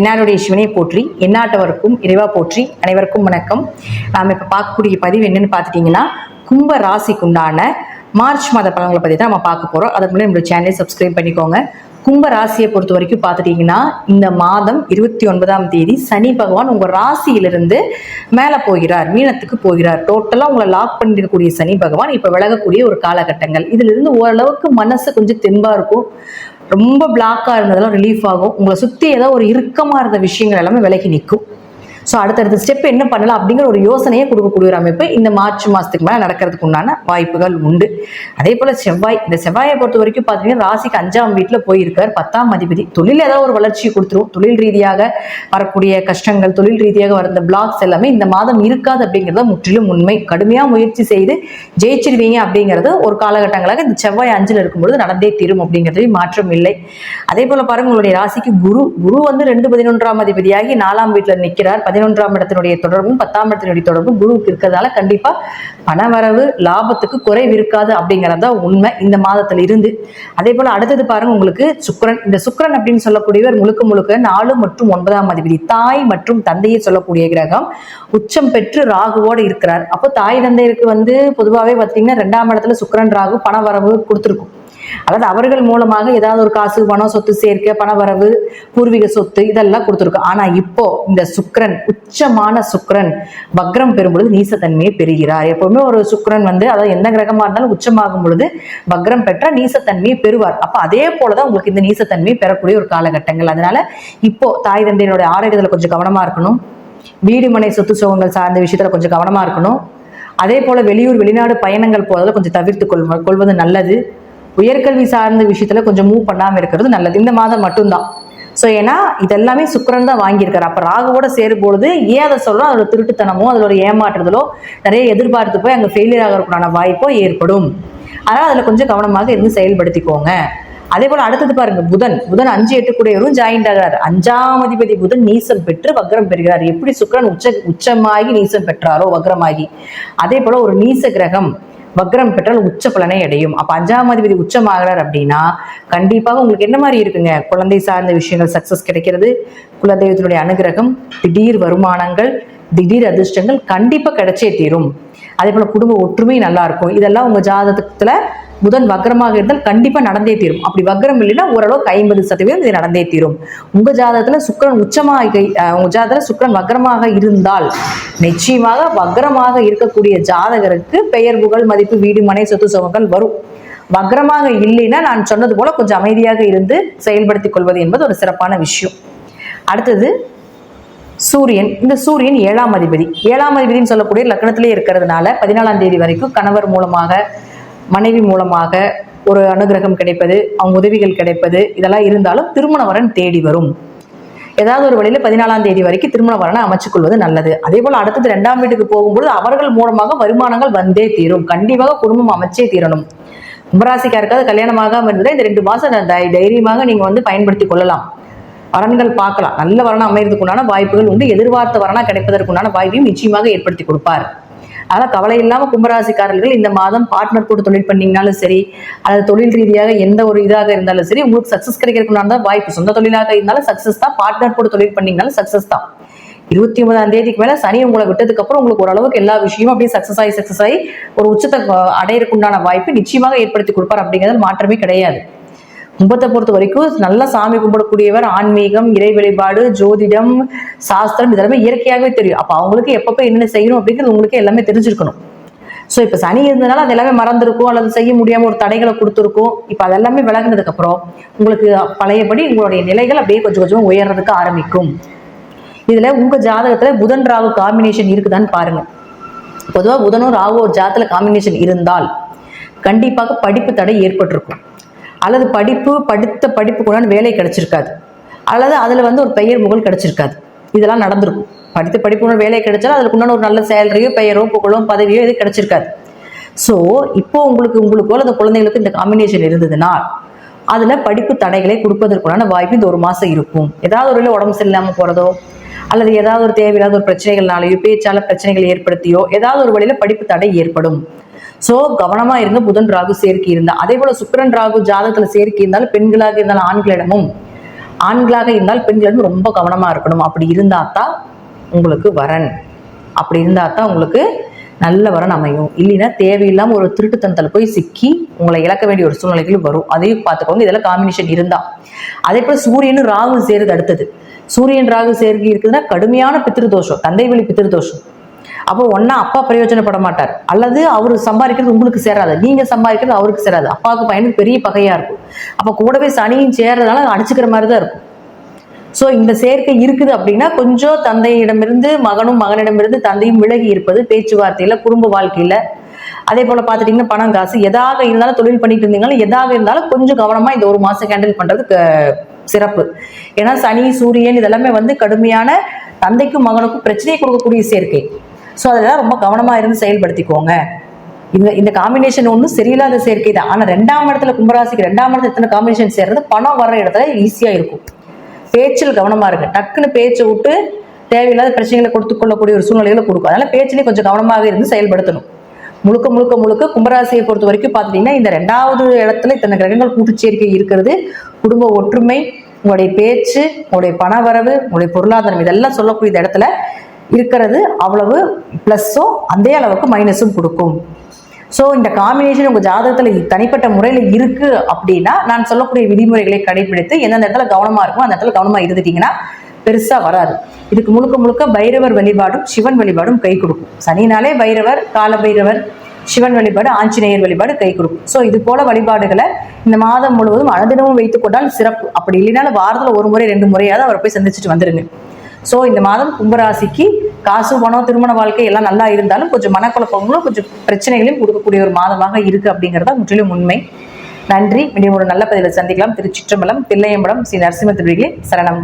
தென்னாடுடைய சிவனை போற்றி எந்நாட்டவருக்கும் இறைவா போற்றி அனைவருக்கும் வணக்கம். நாம் இப்போ பார்க்கக்கூடிய பதிவு என்னன்னு பார்த்துட்டிங்கன்னா கும்ப ராசிக்குண்டான மார்ச் மாத பலன்களை பற்றி தான் நம்ம பார்க்க போகிறோம் அதுக்கு முன்னாடி நம்மளோட சேனலை சப்ஸ்கிரைப் பண்ணிக்கோங்க. கும்ப ராசியை பொறுத்த வரைக்கும் பார்த்துட்டிங்கன்னா இந்த மாதம் இருபத்தி ஒன்பதாம் தேதி சனி பகவான் உங்கள் ராசியிலிருந்து மேலே போகிறார் மீனத்துக்கு போகிறார். டோட்டலாக உங்களை லாக் பண்ணிருக்கக்கூடிய சனி பகவான் இப்போ விலகக்கூடிய ஒரு காலகட்டங்கள். இதிலிருந்து ஓரளவுக்கு மனசு கொஞ்சம் தெம்பாக இருக்கும். ரொம்ப பிளாக்காக இருந்ததெல்லாம் ரிலீஃப் ஆகும். உங்களை சுற்றி ஏதோ ஒரு இறுக்கமாக இருந்த விஷயங்கள் எல்லாமே விலகி நிற்கும். ஸோ அடுத்தடுத்த ஸ்டெப் என்ன பண்ணலாம் அப்படிங்கிற ஒரு யோசனையை கொடுக்கக்கூடிய ஒரு அமைப்பு இந்த மார்ச் மாதத்துக்கு மேலே நடக்கிறதுக்கு உண்டான வாய்ப்புகள் உண்டு. அதே போல் செவ்வாய் இந்த செவ்வாயை பொறுத்த வரைக்கும் பார்த்தீங்கன்னா ராசிக்கு அஞ்சாம் வீட்டில் போயிருக்கார். பத்தாம் அதிபதி. தொழில் ஏதாவது ஒரு வளர்ச்சியை கொடுத்துரும். தொழில் ரீதியாக வரக்கூடிய கஷ்டங்கள் தொழில் ரீதியாக வர இந்த பிளாக்ஸ் எல்லாமே இந்த மாதம் இருக்காது அப்படிங்கிறத முற்றிலும் உண்மை. கடுமையாக முயற்சி செய்து ஜெயிச்சிருவீங்க அப்படிங்கிறது ஒரு காலகட்டங்களாக இந்த செவ்வாய் அஞ்சில் இருக்கும்பொழுது நடந்தே தீரும் அப்படிங்கிறதுல மாற்றம் இல்லை. அதே போல் பாருங்க உங்களுடைய ராசிக்கு குரு. குரு வந்து ரெண்டு பதினொன்றாம் அதிபதியாகி நாலாம் வீட்டில் நிற்கிறார் பதினொன்றாம் இடத்தினுடைய தொடர்பும் பத்தாம் இடத்தினுடைய தொடர்பும் குருவுக்கு இருக்கிறதால கண்டிப்பா பணவரவு லாபத்துக்கு குறைவு இருக்காது அப்படிங்கிறது தான் உண்மை இந்த மாதத்துல இருந்து. அதே போல அடுத்தது பாருங்க உங்களுக்கு சுக்கிரன். இந்த சுக்கிரன் அப்படின்னு சொல்லக்கூடியவர் முழுக்க முழுக்க நாலு மற்றும் ஒன்பதாம் அதிபதி. தாய் மற்றும் தந்தையை சொல்லக்கூடிய கிரகம் உச்சம் பெற்று ராகுவோடு இருக்கிறார். அப்போ தாய் தந்தையருக்கு வந்து பொதுவாகவே பார்த்தீங்கன்னா ரெண்டாம் இடத்துல சுக்கரன் ராகு பணவரவு கொடுத்துருக்கும். அதாவது அவர்கள் மூலமாக ஏதாவது ஒரு காசு பணம் சொத்து சேர்க்க பணவரவு பூர்வீக சொத்து இதெல்லாம் கொடுத்துருக்கும். ஆனா இப்போ இந்த சுக்கரன் உச்சமான சுக்கரன் வக்ரம் பெறும் பொழுது நீசத்தன்மையை பெறுகிறார். எப்பவுமே ஒரு சுக்கரன் வந்து அதாவது எந்த கிரகமா இருந்தாலும் உச்சமாகும் பொழுது வக்ரம் பெற்ற நீசத்தன்மையை பெறுவார். அப்ப அதே போலதான் உங்களுக்கு இந்த நீசத்தன்மையை பெறக்கூடிய ஒரு காலகட்டங்கள். அதனால இப்போ தாய் தந்தையினுடைய ஆரோக்கியத்துல கொஞ்சம் கவனமா இருக்கணும். வீடு மனை சொத்து சுகங்கள் சார்ந்த விஷயத்துல கொஞ்சம் கவனமா இருக்கணும். அதே போல வெளியூர் வெளிநாடு பயணங்கள் போறதுல கொஞ்சம் தவிர்த்து கொள்வ கொள்வது நல்லது. உயர்கல்வி சார்ந்த விஷயத்துல கொஞ்சம் மூவ் பண்ணாம இருக்கிறது நல்லது. இந்த மாதம் மட்டும்தான். ஸோ ஏன்னா இதெல்லாமே சுக்கரன் தான் வாங்கியிருக்காரு. அப்போ ராகுவோட சேரும்பொழுது ஏன் அதை சொல்றோம்? அதோட திருட்டுத்தனமோ அதோட ஏமாற்றுதலோ நிறைய எதிர்பார்த்து போய் அங்கே ஃபெயிலியர் ஆகிறதுக்கான வாய்ப்போ ஏற்படும். அதனால் அதில் கொஞ்சம் கவனமாக இருந்து செயல்படுத்திக்கோங்க. அதே போல அடுத்தது பாருங்க புதன். புதன் அஞ்சு எட்டு கூடியவரும் ஜாயின்ட் ஆகிறார். அஞ்சாம் அதிபதி புதன் நீசம் பெற்று வக்ரம் பெறுகிறார். எப்படி சுக்கரன் உச்ச உச்சமாகி நீசம் பெற்றாரோ வக்ரமாகி. அதே போல ஒரு நீச கிரகம். வக்ரம் பெற்றால் உச்ச பலனை அடையும். அப்ப அஞ்சாம் அதிபதி உச்சமாகிறார் அப்படின்னா கண்டிப்பாக உங்களுக்கு என்ன மாதிரி இருக்குங்க? குழந்தை சார்ந்த விஷயங்கள் சக்சஸ் கிடைக்கிறது குலதெய்வத்தினுடைய அனுகிரகம் திடீர் வருமானங்கள் திடீர் அதிர்ஷ்டங்கள் கண்டிப்பா கிடைச்சே தீரும். அதே போல குடும்ப ஒற்றுமை நல்லா இருக்கும். இதெல்லாம் உங்க ஜாதகத்துல புதன் வக்ரமாக இருந்தால் கண்டிப்பாக நடந்தே தீரும். அப்படி வக்ரம் இல்லைன்னா ஓரளவுக்கு ஐம்பது சதவீதம் இது நடந்தே தீரும். உங்க ஜாதகத்தில் சுக்கரன் உச்சமாக உங்கள் ஜாதகத்தில் சுக்கரன் சுக்கிரன் வக்ரமாக இருந்தால் நிச்சயமாக வக்ரமாக இருக்கக்கூடிய ஜாதகருக்கு பெயர் புகழ் மதிப்பு வீடு மனை சொத்து சுகங்கள் வரும். வக்ரமாக இல்லைன்னா நான் சொன்னது போல கொஞ்சம் அமைதியாக இருந்து செயல்படுத்திக் கொள்வது என்பது ஒரு சிறப்பான விஷயம். அடுத்தது சூரியன். இந்த சூரியன் ஏழாம் அதிபதி. ஏழாம் அதிபதினு சொல்லக்கூடிய லக்னத்திலே இருக்கிறதுனால பதினாலாம் தேதி வரைக்கும் கணவர் மூலமாக மனைவி மூலமாக ஒரு அனுகிரகம் கிடைப்பது அவங்க உதவிகள் கிடைப்பது இதெல்லாம் இருந்தாலும் திருமண வரன் தேடி வரும். ஏதாவது ஒரு வழியில பதினாலாம் தேதி வரைக்கும் திருமண வரனை அமைச்சுக் கொள்வது நல்லது. அதே போல அடுத்தது ரெண்டாம் வீட்டுக்கு போகும்போது அவர்கள் மூலமாக வருமானங்கள் வந்தே தீரும். கண்டிப்பாக குடும்பம் அமைச்சே தீரணும். கும்பராசிக்காருக்காவது கல்யாணமாக இருந்தால் இந்த ரெண்டு மாசம் தை- தைரியமாக நீங்க வந்து பயன்படுத்தி கொள்ளலாம். வரன்கள் பார்க்கலாம். நல்ல வரணம் அமைறதுக்குண்டான வாய்ப்புகள் உண்டு. எதிர்பார்த்த வரனா கிடைப்பதற்குண்டான வாய்ப்பையும் நிச்சயமாக ஏற்படுத்தி கொடுப்பார். அதனால் கவலை இல்லாம கும்பராசிக்காரர்கள் இந்த மாதம் பார்ட்னர் கூட தொழில் பண்ணீங்கனாலும் சரி அல்லது தொழில் ரீதியாக எந்த ஒரு இதாக இருந்தாலும் சரி உங்களுக்கு சக்சஸ் கிடைக்கிறதுக்கு தான் வாய்ப்பு சொந்த தொழிலாக இருந்தாலும் சக்சஸ் தான். பார்ட்னர் கூட தொழில் பண்ணீங்கனாலும் சக்சஸ் தான். இருபத்தி ஒன்பதாம் தேதிக்கு மேல சனி உங்களை விட்டதுக்கு அப்புறம் உங்களுக்கு ஓரளவுக்கு எல்லா விஷயமும் அப்படியே சக்சஸ் ஆகி சக்சஸ் ஆகி ஒரு உச்சத்தை அஹ், உண்டான வாய்ப்பு நிச்சயமாக ஏற்படுத்தி கொடுப்பார் அப்படிங்கிறது மாற்றமே கிடையாது. கும்பத்தை பொறுத்த வரைக்கும் நல்லா சாமி கும்பிடக்கூடியவர் ஆன்மீகம் இறை வழிபாடு ஜோதிடம் சாஸ்திரம் இதெல்லாமே இயற்கையாகவே தெரியும். அப்போ அவங்களுக்கு எப்பப்போ என்னென்ன செய்யணும் அப்படிங்கிறது உங்களுக்கு எல்லாமே தெரிஞ்சிருக்கணும். ஸோ இப்போ சனி இருந்ததுனால அது எல்லாமே மறந்துருக்கும் அல்லது செய்ய முடியாமல் ஒரு தடைகளை கொடுத்துருக்கும். இப்போ அதெல்லாமே விலகுனதுக்கு அப்புறம் உங்களுக்கு பழையபடி உங்களுடைய நிலைகள் அப்படியே கொஞ்சம் கொஞ்சம் உயர்றதுக்கு ஆரம்பிக்கும். இதில் உங்கள் ஜாதகத்தில் புதன் ராகு காம்பினேஷன் இருக்குதான்னு பாருங்கள் பொதுவாக புதனும் ராகு ஒரு ஜாதத்துல காம்பினேஷன் இருந்தால் கண்டிப்பாக படிப்பு தடை ஏற்பட்டிருக்கும். அல்லது படிப்பு படித்த படிப்பு கூட வேலை கிடைச்சிருக்காது. அல்லது அதில் வந்து ஒரு பெயர் புகழ் கிடைச்சிருக்காது. இதெல்லாம் நடந்திருக்கும். படித்த படிப்பு வேலை கிடைச்சாலும் அதுக்கு உண்டான ஒரு நல்ல சேலரியோ பெயரோ புகழோ பதவியோ எதுவும் கிடைச்சிருக்காது. ஸோ இப்போ உங்களுக்கு உங்களுக்கோ அல்லது குழந்தைங்களுக்கு இந்த காம்பினேஷன் இருந்ததுன்னா அதில் படிப்பு தடைகளை கொடுப்பதற்குண்டான வாய்ப்பு இந்த ஒரு மாதம் இருக்கும். ஏதாவது ஒரு உடம்பு சரியில்லாமல் போகிறதோ அல்லது ஏதாவது ஒரு தேவையில்லாத ஒரு பிரச்சனைகள்னாலேயோ பேச்சால பிரச்சனைகள் ஏற்படுத்தியோ ஏதாவது ஒரு வழியில படிப்பு தடை ஏற்படும். சோ கவனமா இருங்க புதன் ராகு சேர்க்கை இருந்தா அதே போல சுக்கரன் ராகு ஜாதகத்துல சேர்க்கை இருந்தாலும் பெண்களாக இருந்தாலும் ஆண்களிடமும் ஆண்களாக இருந்தால் பெண்கள் வந்து ரொம்ப கவனமாக இருக்கணும். அப்படி இருந்தால் தான் உங்களுக்கு வரன். அப்படி இருந்தால் தான் உங்களுக்கு நல்ல வரன் அமையும். இல்லைன்னா தேவையில்லாமல் ஒரு திருட்டுத்தனத்தில் போய் சிக்கி உங்களை இழக்க வேண்டிய ஒரு சூழ்நிலைகள் வரும். அதையும் பார்த்துக்கோங்க. இதெல்லாம் காம்பினேஷன் இருந்தா. அதே போல் சூரியனும் ராகு சேருது அடுத்தது. சூரியன் ராகு சேர்க்கை இருக்குதுன்னா கடுமையான பித்திருதோஷம் தந்தை வழி பித்திருதோஷம் அப்போ ஒன்னா அப்பா பிரயோஜனப்பட மாட்டார் அல்லது அவர் சம்பாதிக்கிறது உங்களுக்கு சேராது. நீங்க சம்பாதிக்கிறது அவருக்கு சேராது. அப்பாவுக்கு பையனுக்கு பெரிய பகையா இருக்கும். அப்போ கூடவே சனியும் சேர்றதுனால அடிச்சுக்கிற மாதிரி தான் இருக்கும். ஸோ இந்த சேர்க்கை இருக்குது அப்படின்னா கொஞ்சம் தந்தையிடமிருந்து மகனும் மகனிடமிருந்து தந்தையும் விலகி இருப்பது பேச்சுவார்த்தையில குடும்ப வாழ்க்கையில. அதே போல பாத்துட்டீங்கன்னா பணம் காசு எதாக இருந்தாலும் தொழில் பண்ணிட்டு இருந்தீங்கன்னா எதாக இருந்தாலும் கொஞ்சம் கவனமா இந்த ஒரு மாசம் ஹேண்டில் பண்றது சிறப்பு. ஏன்னா சனி சூரியன் இதெல்லாமே வந்து கடுமையான தந்தைக்கும் மகனுக்கும் பிரச்சனையை கொடுக்கக்கூடிய சேர்க்கை. ஸோ அதெல்லாம் ரொம்ப கவனமாக இருந்து செயல்படுத்திக்கோங்க. இந்த இந்த காம்பினேஷன் ஒன்றும் சரியில்லாத சேர்க்கை தான். ஆனால் ரெண்டாம் இடத்துல கும்பராசிக்கு ரெண்டாம் இடத்துல எத்தனை காம்பினேஷன் சேர்றது பணம் வர்ற இடத்துல ஈஸியாக இருக்கும். பேச்சில் கவனமாக இருக்கு டக்குன்னு பேச்சை விட்டு தேவையில்லாத பிரச்சனைகளை கொடுத்து கொள்ளக்கூடிய ஒரு சூழ்நிலைகளை கொடுக்கும். அதனால பேச்சிலே கொஞ்சம் கவனமாக இருந்து செயல்படுத்தணும். முழுக்க முழுக்க முழுக்க கும்பராசியை பொறுத்த வரைக்கும் பார்த்துட்டீங்கன்னா இந்த ரெண்டாவது இடத்துல இத்தனை கிரகங்கள் கூட்டுச்சேர்க்கை இருக்கிறது. குடும்ப ஒற்றுமை உங்களுடைய பேச்சு உங்களுடைய பணவரவு உங்களுடைய பொருளாதாரம் இதெல்லாம் சொல்லக்கூடிய இடத்துல இருக்கிறது அவ்வளவு ப்ளஸ்ஸும் அதே அளவுக்கு மைனஸும் கொடுக்கும். ஸோ இந்த காம்பினேஷன் உங்கள் ஜாதகத்தில் தனிப்பட்ட முறையில் இருக்குது அப்படின்னா நான் சொல்லக்கூடிய விதிமுறைகளை கடைபிடித்து எந்தெந்த இடத்துல கவனமாக இருக்கும் அந்த இடத்துல கவனமாக இருந்துட்டீங்கன்னா பெருசாக வராது. இதுக்கு முழுக்க முழுக்க பைரவர் வழிபாடும் சிவன் வழிபாடும் கை கொடுக்கும். சனினாலே பைரவர் கால பைரவர் சிவன் வழிபாடு ஆஞ்சநேயர் வழிபாடு கை கொடுக்கும். ஸோ இது போல வழிபாடுகளை இந்த மாதம் முழுவதும் அனுதினமும் வைத்துக்கொண்டால் சிறப்பு. அப்படி இல்லைனாலும் வாரத்தில் ஒரு முறை ரெண்டு முறையாவது அவரை போய் சந்திச்சுட்டு வந்துருங்க. ஸோ இந்த மாதம் கும்பராசிக்கு காசு பணம் திருமண வாழ்க்கை எல்லாம் நல்லா இருந்தாலும் கொஞ்சம் மனக்குழப்பங்களும் கொஞ்சம் பிரச்சனைகளையும் கொடுக்கக்கூடிய ஒரு மாதமாக இருக்கு அப்படிங்கிறதா முற்றிலும் உண்மை. நன்றி. மீண்டும் ஒரு நல்ல பதிவில் சந்திக்கலாம். திருச்சிற்றம்பலம் தில்லையம்பலம் ஸ்ரீ நரசிம்ம திருவிகளே சரணம்.